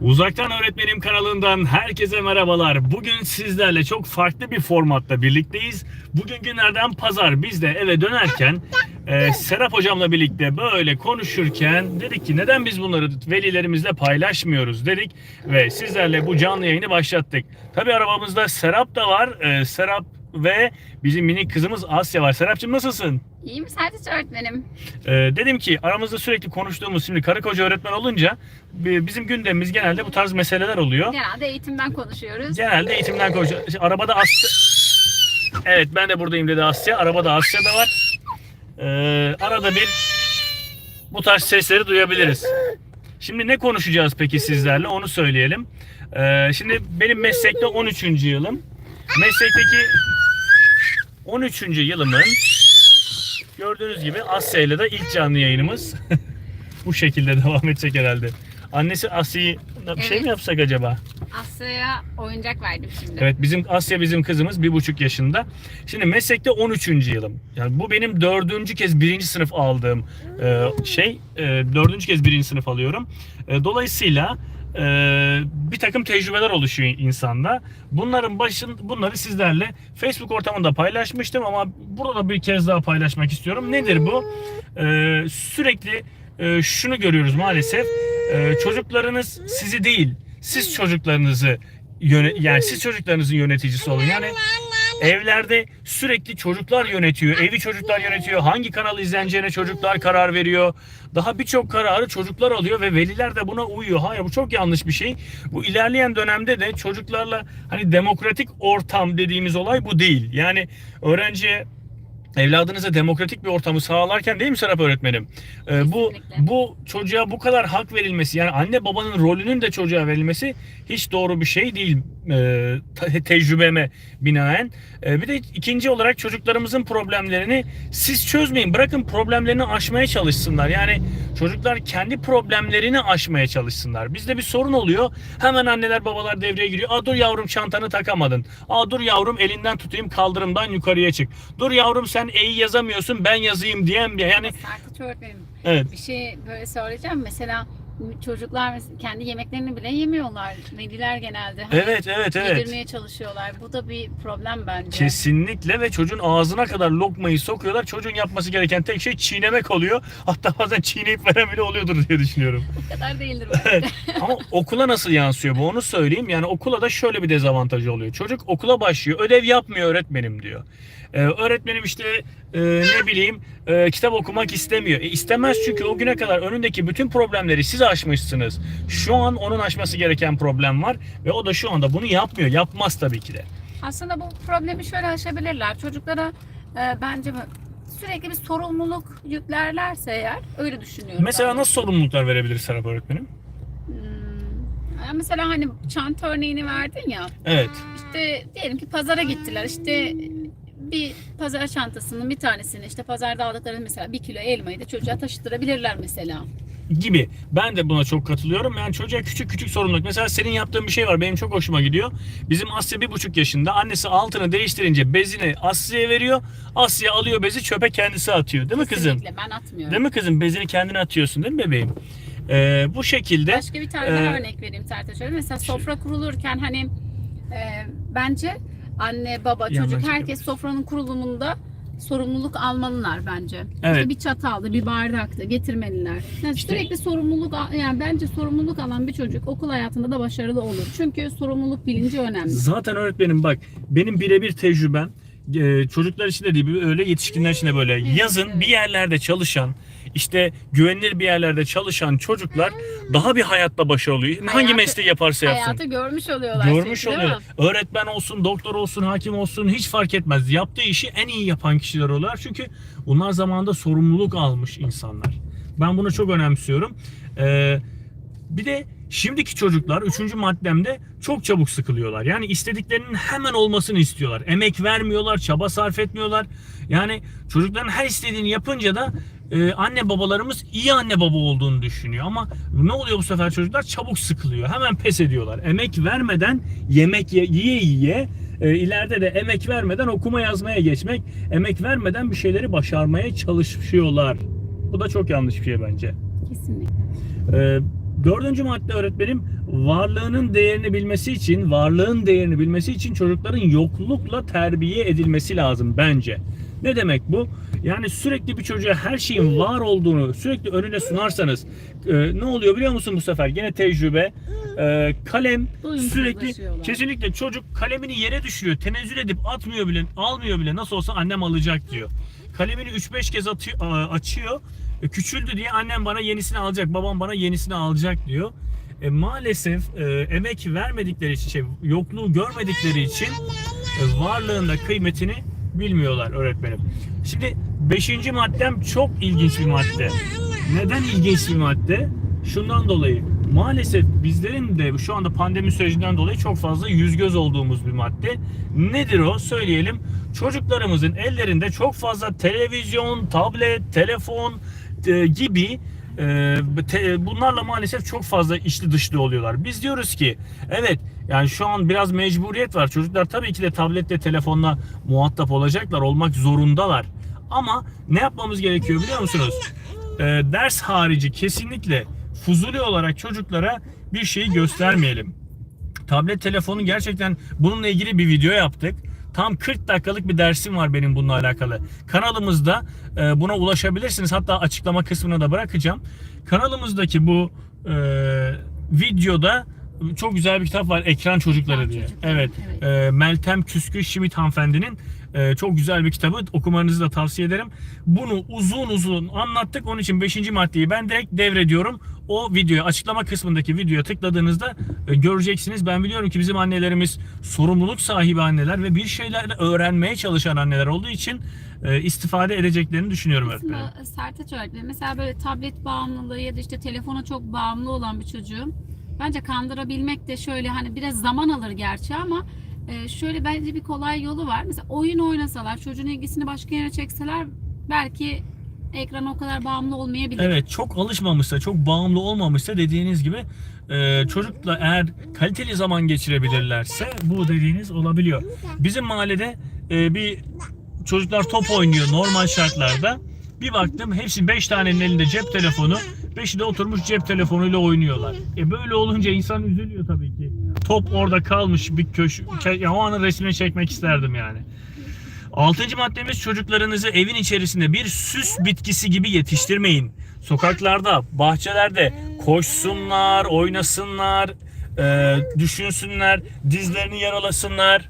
Uzaktan Öğretmenim kanalından herkese merhabalar. Bugün sizlerle çok farklı bir formatta birlikteyiz. Bugün günlerden pazar. Biz de eve dönerken e, Serap hocamla birlikte böyle konuşurken dedik ki neden biz bunları velilerimizle paylaşmıyoruz dedik. Ve sizlerle bu canlı yayını başlattık. Tabi arabamızda Serap da var. E, Serap ve bizim minik kızımız Asya var. Serapcığım nasılsın? İyiyim Sertaç öğretmenim. Ee, dedim ki aramızda sürekli konuştuğumuz şimdi karı koca öğretmen olunca bi- bizim gündemimiz genelde bu tarz meseleler oluyor. Genelde eğitimden konuşuyoruz. Genelde eğitimden konuşuyoruz. Şimdi Arabada Asya... Evet ben de buradayım dedi Asya. Arabada Asya da var. Ee, arada bir bu tarz sesleri duyabiliriz. Şimdi ne konuşacağız peki sizlerle onu söyleyelim. Ee, şimdi benim meslekte 13. yılım. Meslekteki 13. yılımın gördüğünüz gibi Asya ile de ilk canlı yayınımız bu şekilde devam edecek herhalde. Annesi Asya'yı bir şey mi Evet. yapsak acaba? Asya'ya oyuncak verdim şimdi. Evet bizim Asya bizim kızımız bir buçuk yaşında. Şimdi meslekte 13. yılım. Yani bu benim dördüncü kez birinci sınıf aldığım e, şey. E, dördüncü kez birinci sınıf alıyorum. E, dolayısıyla e, bir takım tecrübeler oluşuyor insanda. Bunların başın bunları sizlerle Facebook ortamında paylaşmıştım ama burada bir kez daha paylaşmak istiyorum. Nedir bu? E, sürekli e, şunu görüyoruz maalesef. E, çocuklarınız sizi değil, siz çocuklarınızı yani siz çocuklarınızın yöneticisi olun. Yani evlerde sürekli çocuklar yönetiyor. Evi çocuklar yönetiyor. Hangi kanal izleneceğine çocuklar karar veriyor. Daha birçok kararı çocuklar alıyor ve veliler de buna uyuyor. Hayır bu çok yanlış bir şey. Bu ilerleyen dönemde de çocuklarla hani demokratik ortam dediğimiz olay bu değil. Yani öğrenciye evladınıza demokratik bir ortamı sağlarken değil mi Serap öğretmenim? Ee, bu bu çocuğa bu kadar hak verilmesi yani anne babanın rolünün de çocuğa verilmesi hiç doğru bir şey değil e, te- tecrübeme binaen. E, bir de ikinci olarak çocuklarımızın problemlerini siz çözmeyin. Bırakın problemlerini aşmaya çalışsınlar. Yani çocuklar kendi problemlerini aşmaya çalışsınlar. Bizde bir sorun oluyor. Hemen anneler babalar devreye giriyor. Aa dur yavrum çantanı takamadın. Aa dur yavrum elinden tutayım kaldırımdan yukarıya çık. Dur yavrum sen E'yi yazamıyorsun ben yazayım diyen bir yani Sertaç öğretmenim evet. bir şey böyle söyleyeceğim. Mesela çocuklar kendi yemeklerini bile yemiyorlar. Veliler genelde. Hani Evet evet evet. Yedirmeye çalışıyorlar. Bu da bir problem bence. Kesinlikle ve çocuğun ağzına kadar lokmayı sokuyorlar. Çocuğun yapması gereken tek şey çiğnemek oluyor. Hatta bazen çiğneyip veren bile oluyordur diye düşünüyorum. Bu kadar değildir belki. Ama okula nasıl yansıyor bu onu söyleyeyim. Yani okula da şöyle bir dezavantajı oluyor. Çocuk okula başlıyor. Ödev yapmıyor öğretmenim diyor. Ee, öğretmenim işte e, ne bileyim e, kitap okumak istemiyor. E, istemez çünkü o güne kadar önündeki bütün problemleri siz aşmışsınız. Şu an onun aşması gereken problem var ve o da şu anda bunu yapmıyor. Yapmaz tabii ki de. Aslında bu problemi şöyle aşabilirler. Çocuklara e, bence sürekli bir sorumluluk yüklerlerse eğer öyle düşünüyorum. Mesela ben. nasıl sorumluluklar verebiliriz Serap öğretmenim? Hmm, Mesela hani çanta örneğini verdin ya. Evet. İşte diyelim ki pazara gittiler. İşte bir pazar çantasının bir tanesini işte pazarda aldıkları mesela bir kilo elmayı da çocuğa taşıtırabilirler mesela. Gibi. Ben de buna çok katılıyorum. Yani çocuğa küçük küçük sorumluluk. Mesela senin yaptığın bir şey var. Benim çok hoşuma gidiyor. Bizim Asya bir buçuk yaşında. Annesi altını değiştirince bezini Asya'ya veriyor. Asya alıyor bezi çöpe kendisi atıyor. Değil mi kızım? Kesinlikle ben atmıyorum. Değil mi kızım? Bezini kendine atıyorsun değil mi bebeğim? Ee, bu şekilde Başka bir tane daha örnek vereyim Sertaç. Mesela sofra kurulurken hani e, bence anne, baba, çocuk herkes sofranın kurulumunda sorumluluk almalılar bence. Evet. İşte bir çataldı, bir bardaktı getirmeliler. Yani İşte- sürekli sorumluluk yani bence sorumluluk alan bir çocuk okul hayatında da başarılı olur. Çünkü sorumluluk bilinci önemli. Zaten öğretmenim bak benim birebir tecrübem çocuklar için de değil öyle yetişkinler için de böyle yazın evet. bir yerlerde çalışan işte güvenilir bir yerlerde çalışan çocuklar daha bir hayatta başarılı oluyor. Hangi Hayatı- mesleği yaparsa yapsın. Hayatı görmüş oluyorlar. Görmüş çünkü, oluyor. Öğretmen olsun, doktor olsun, hakim olsun hiç fark etmez. Yaptığı işi en iyi yapan kişiler oluyorlar. Çünkü bunlar zamanında sorumluluk almış insanlar. Ben bunu çok önemsiyorum. Ee, bir de şimdiki çocuklar üçüncü maddemde çok çabuk sıkılıyorlar. Yani istediklerinin hemen olmasını istiyorlar. Emek vermiyorlar, çaba sarf etmiyorlar. Yani çocukların her istediğini yapınca da e, anne babalarımız iyi anne baba olduğunu düşünüyor. Ama ne oluyor bu sefer çocuklar? Çabuk sıkılıyor. Hemen pes ediyorlar. Emek vermeden yemek ye- yiye yiye e, ileride de emek vermeden okuma yazmaya geçmek, emek vermeden bir şeyleri başarmaya çalışıyorlar. Bu da çok yanlış bir şey bence. Kesinlikle. Ee, Dördüncü madde öğretmenim varlığının değerini bilmesi için, varlığın değerini bilmesi için çocukların yoklukla terbiye edilmesi lazım bence. Ne demek bu? Yani sürekli bir çocuğa her şeyin var olduğunu sürekli önüne sunarsanız e, ne oluyor biliyor musun bu sefer? Yine tecrübe. E, kalem sürekli kesinlikle çocuk kalemini yere düşürüyor. Tenezzül edip atmıyor bile, almıyor bile. Nasıl olsa annem alacak diyor. Kalemini 3-5 kez atıyor, açıyor. E, küçüldü diye annem bana yenisini alacak, babam bana yenisini alacak diyor. E, maalesef e, emek vermedikleri için, şey, yokluğu görmedikleri için e, varlığında kıymetini bilmiyorlar öğretmenim. Şimdi 5. maddem çok ilginç bir madde. Neden ilginç bir madde? Şundan dolayı maalesef bizlerin de şu anda pandemi sürecinden dolayı çok fazla yüz göz olduğumuz bir madde. Nedir o? Söyleyelim. Çocuklarımızın ellerinde çok fazla televizyon, tablet, telefon e, gibi e, te- bunlarla maalesef çok fazla içli dışlı oluyorlar. Biz diyoruz ki evet yani şu an biraz mecburiyet var. Çocuklar tabii ki de tabletle telefonla muhatap olacaklar, olmak zorundalar. Ama ne yapmamız gerekiyor biliyor musunuz? E, ders harici kesinlikle fuzuli olarak çocuklara bir şeyi göstermeyelim. Tablet telefonu gerçekten bununla ilgili bir video yaptık. Tam 40 dakikalık bir dersim var benim bununla alakalı. Kanalımızda e, buna ulaşabilirsiniz. Hatta açıklama kısmına da bırakacağım. Kanalımızdaki bu e, videoda çok güzel bir kitap var Ekran Çocukları Ekran diye. Çocukları, Evet. evet. E, Meltem Küskü Şimit hanımefendinin e, çok güzel bir kitabı. Okumanızı da tavsiye ederim. Bunu uzun uzun anlattık. Onun için 5. maddeyi ben direkt devrediyorum. O videoya açıklama kısmındaki videoya tıkladığınızda e, göreceksiniz. Ben biliyorum ki bizim annelerimiz sorumluluk sahibi anneler ve bir şeyler öğrenmeye çalışan anneler olduğu için e, istifade edeceklerini düşünüyorum öğretmenim. Aslında Sertaç öğretmenim mesela böyle tablet bağımlılığı ya da işte telefona çok bağımlı olan bir çocuğu bence kandırabilmek de şöyle hani biraz zaman alır gerçi ama e, şöyle bence bir kolay yolu var. Mesela oyun oynasalar, çocuğun ilgisini başka yere çekseler belki ekrana o kadar bağımlı olmayabilir. Evet çok alışmamışsa, çok bağımlı olmamışsa dediğiniz gibi e, çocukla eğer kaliteli zaman geçirebilirlerse bu dediğiniz olabiliyor. Bizim mahallede e, bir çocuklar top oynuyor normal şartlarda. Bir baktım hepsi 5 tanenin elinde cep telefonu. 5'i de oturmuş cep telefonuyla oynuyorlar. E böyle olunca insan üzülüyor tabii ki. Top orada kalmış bir köşe. Ya o anın resmini çekmek isterdim yani. Altıncı maddemiz çocuklarınızı evin içerisinde bir süs bitkisi gibi yetiştirmeyin. Sokaklarda, bahçelerde koşsunlar, oynasınlar, e, düşünsünler, dizlerini yaralasınlar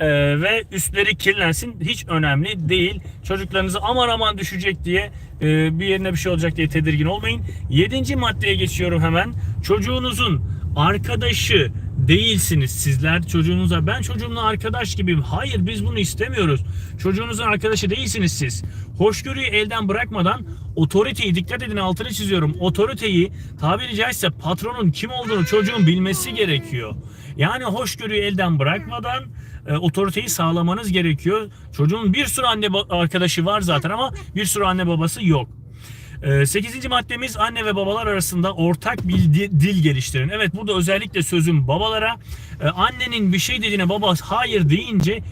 e, ve üstleri kirlensin. Hiç önemli değil. Çocuklarınızı aman aman düşecek diye e, bir yerine bir şey olacak diye tedirgin olmayın. Yedinci maddeye geçiyorum hemen. Çocuğunuzun arkadaşı değilsiniz sizler çocuğunuza ben çocuğumla arkadaş gibiyim. Hayır biz bunu istemiyoruz. Çocuğunuzun arkadaşı değilsiniz siz. Hoşgörüyü elden bırakmadan otoriteyi dikkat edin altını çiziyorum. Otoriteyi tabiri caizse patronun kim olduğunu çocuğun bilmesi gerekiyor. Yani hoşgörüyü elden bırakmadan e, otoriteyi sağlamanız gerekiyor. Çocuğun bir sürü anne arkadaşı var zaten ama bir sürü anne babası yok. 8. maddemiz anne ve babalar arasında ortak bir di- dil geliştirin. Evet burada özellikle sözüm babalara. Ee, Annenin bir şey dediğine baba hayır deyince e,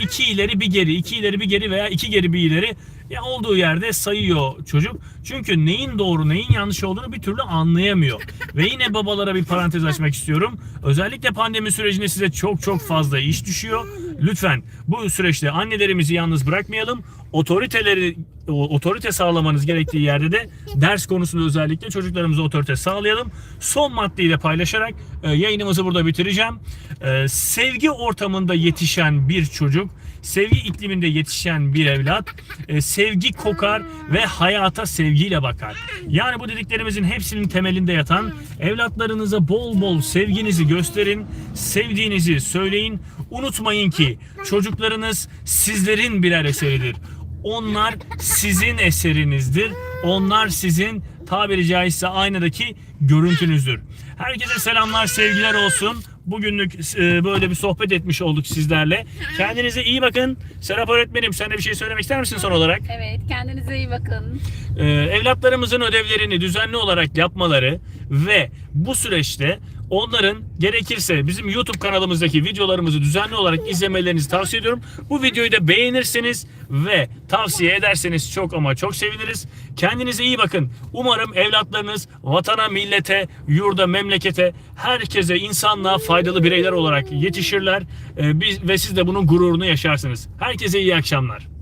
iki ileri bir geri, iki ileri bir geri veya iki geri bir ileri ya olduğu yerde sayıyor çocuk. Çünkü neyin doğru neyin yanlış olduğunu bir türlü anlayamıyor. Ve yine babalara bir parantez açmak istiyorum. Özellikle pandemi sürecinde size çok çok fazla iş düşüyor. Lütfen bu süreçte annelerimizi yalnız bırakmayalım. Otoriteleri otorite sağlamanız gerektiği yerde de ders konusunda özellikle çocuklarımıza otorite sağlayalım. Son maddeyi de paylaşarak e, yayınımızı burada bitireceğim. E, sevgi ortamında yetişen bir çocuk, sevgi ikliminde yetişen bir evlat, e, sevgi kokar ve hayata sevgiyle bakar. Yani bu dediklerimizin hepsinin temelinde yatan evlatlarınıza bol bol sevginizi gösterin, sevdiğinizi söyleyin. Unutmayın ki çocuklarınız sizlerin birer eseridir. Onlar sizin eserinizdir. Onlar sizin tabiri caizse aynadaki görüntünüzdür. Herkese selamlar, sevgiler olsun. Bugünlük e, böyle bir sohbet etmiş olduk sizlerle. Kendinize iyi bakın. Serap öğretmenim sen de bir şey söylemek ister misin son olarak? Evet, kendinize iyi bakın. Ee, evlatlarımızın ödevlerini düzenli olarak yapmaları ve bu süreçte Onların gerekirse bizim YouTube kanalımızdaki videolarımızı düzenli olarak izlemelerinizi tavsiye ediyorum. Bu videoyu da beğenirseniz ve tavsiye ederseniz çok ama çok seviniriz. Kendinize iyi bakın. Umarım evlatlarınız vatana, millete, yurda, memlekete, herkese, insanlığa faydalı bireyler olarak yetişirler. Ee, biz ve siz de bunun gururunu yaşarsınız. Herkese iyi akşamlar.